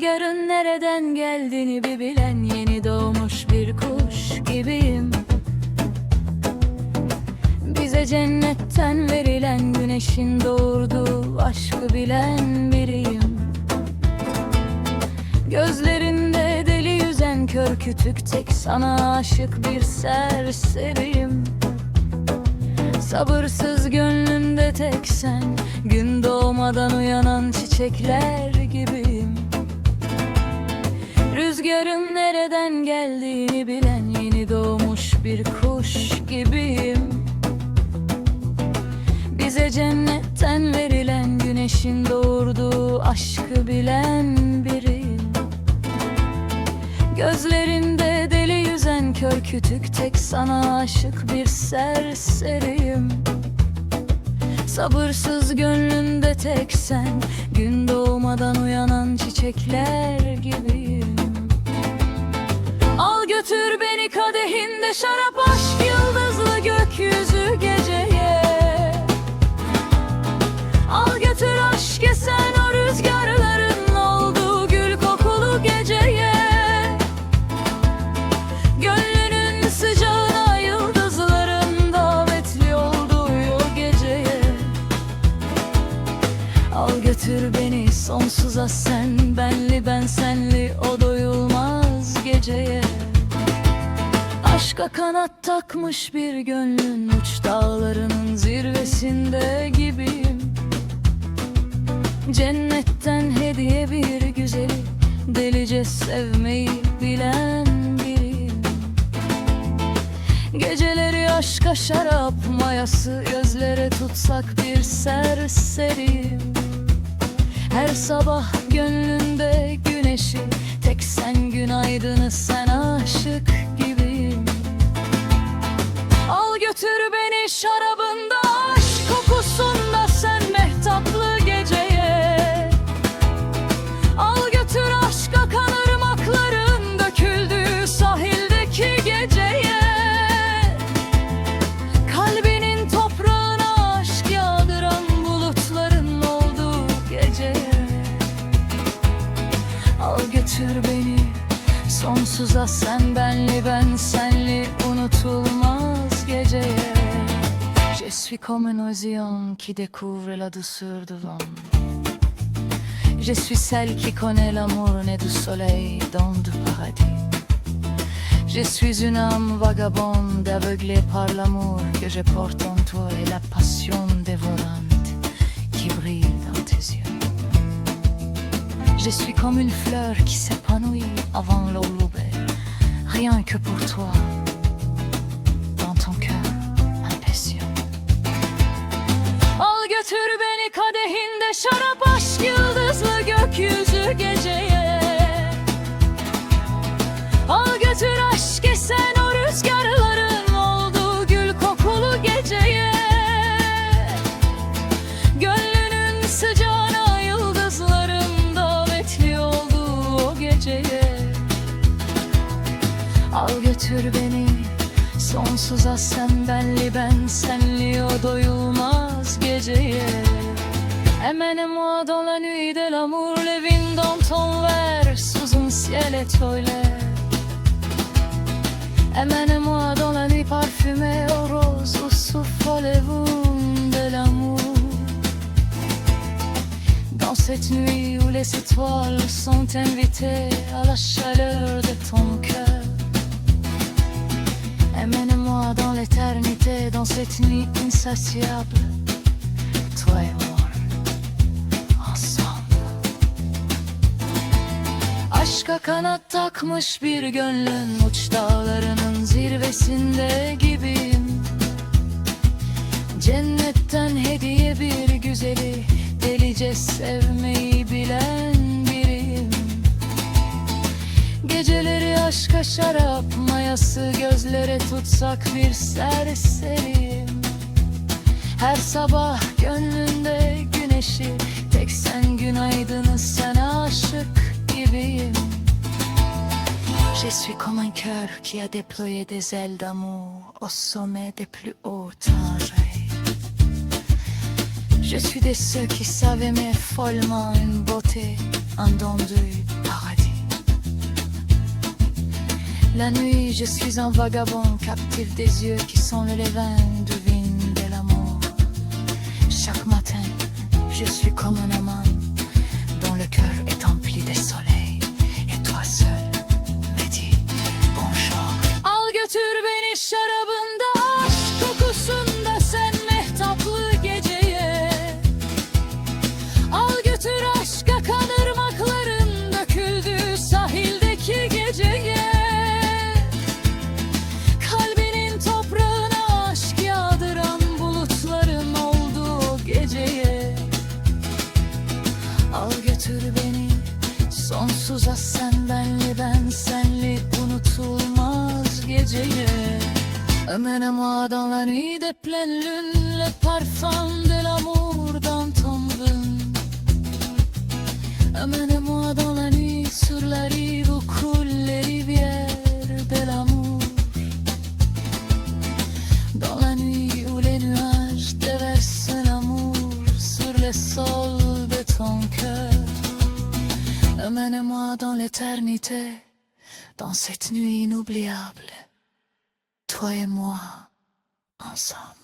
Rüzgarın nereden geldiğini bir bilen Yeni doğmuş bir kuş gibiyim. Bize cennetten verilen Güneşin doğurduğu aşkı bilen biriyim. Gözlerinde deli yüzen kör kütük Tek sana aşık bir serseriyim. Sabırsız gönlümde tek sen Gün doğmadan uyanan çiçekler gibiyim Rüzgarın nereden geldiğini bilen Yeni doğmuş bir kuş gibiyim. Bize cennetten verilen Güneşin doğurduğu aşkı bilen biriyim. Gözlerinde deli yüzen kör kütük Tek sana aşık bir serseriyim. Sabırsız gönlünde tek sen Gün doğmadan uyanan çiçekler gibiyim götür beni kadehinde şarap aşk Yıldızlı gökyüzü geceye. Al götür aşk esen o rüzgarların olduğu gül kokulu geceye. Gönlünün sıcağına yıldızların davetli olduğu o geceye. Al götür beni sonsuza sen benli ben senli o doyulmaz geceye Aşka kanat takmış bir gönlün uç dağlarının zirvesinde gibiyim. Cennetten hediye bir güzeli Delice sevmeyi bilen biriyim. Geceleri aşka şarap mayası Gözlere tutsak bir serseriyim. Her sabah gönlünde güneşi Tek sen günaydını sen aşık Al götür beni şarabında aşk kokusunda sen mehtaplı geceye. Al götür aşk akan ırmakların döküldüğü sahildeki geceye. Kalbinin toprağına aşk yağdıran bulutların olduğu geceye. Al götür beni sonsuza sen benli ben senli suis comme oisillon qui découvre la douceur de vent. Je suis celle qui connaît l'amour né du soleil dans du paradis. Je suis une âme vagabonde aveuglée par l'amour que je porte en toi et la passion dévorante qui brille dans tes yeux. Je suis comme une fleur qui s'épanouit avant l'aube, rien que pour toi, götür beni sonsuza sen benli ben senli o doyulmaz geceye Emmène-moi dans la nuit de l'amour, les vignes dans ton verre, sous un ciel étoilé. Emmène-moi dans la nuit parfumée aux roses, où souffle le vent de l'amour. Dans cette nuit où les étoiles sont invitées à la chaleur de ton cœur. Emmène-moi dans l'éternité, dans cette nuit insatiable, toi et moi, ensemble. Aşka kanat takmış bir gönlün uç dağlarının zirvesinde gibiyim. Cennetten hediye bir güzeli delice sevmeyi aşka şarap mayası gözlere tutsak bir serseriyim. Her sabah gönlünde güneşi tek sen günaydını sen aşık gibiyim. Je suis comme un cœur qui a déployé des ailes d'amour au sommet des plus hautes rêves. Je suis de ceux qui savent aimer follement une beauté, un don du La nuit, je suis un vagabond captif des yeux qui sont le levain du vin de l'amour. Chaque matin, je suis comme un amant geceye. Emmène-moi dans la nuit des pleines lunes, le parfum de l'amour dans ton vin. Emmène-moi dans la nuit sur la rive où coulent les rivières de l'amour. Dans la nuit où les nuages déversent l'amour sur le sol de ton cœur. Emmène-moi dans l'éternité, dans cette nuit inoubliable. Toi et moi, ensemble.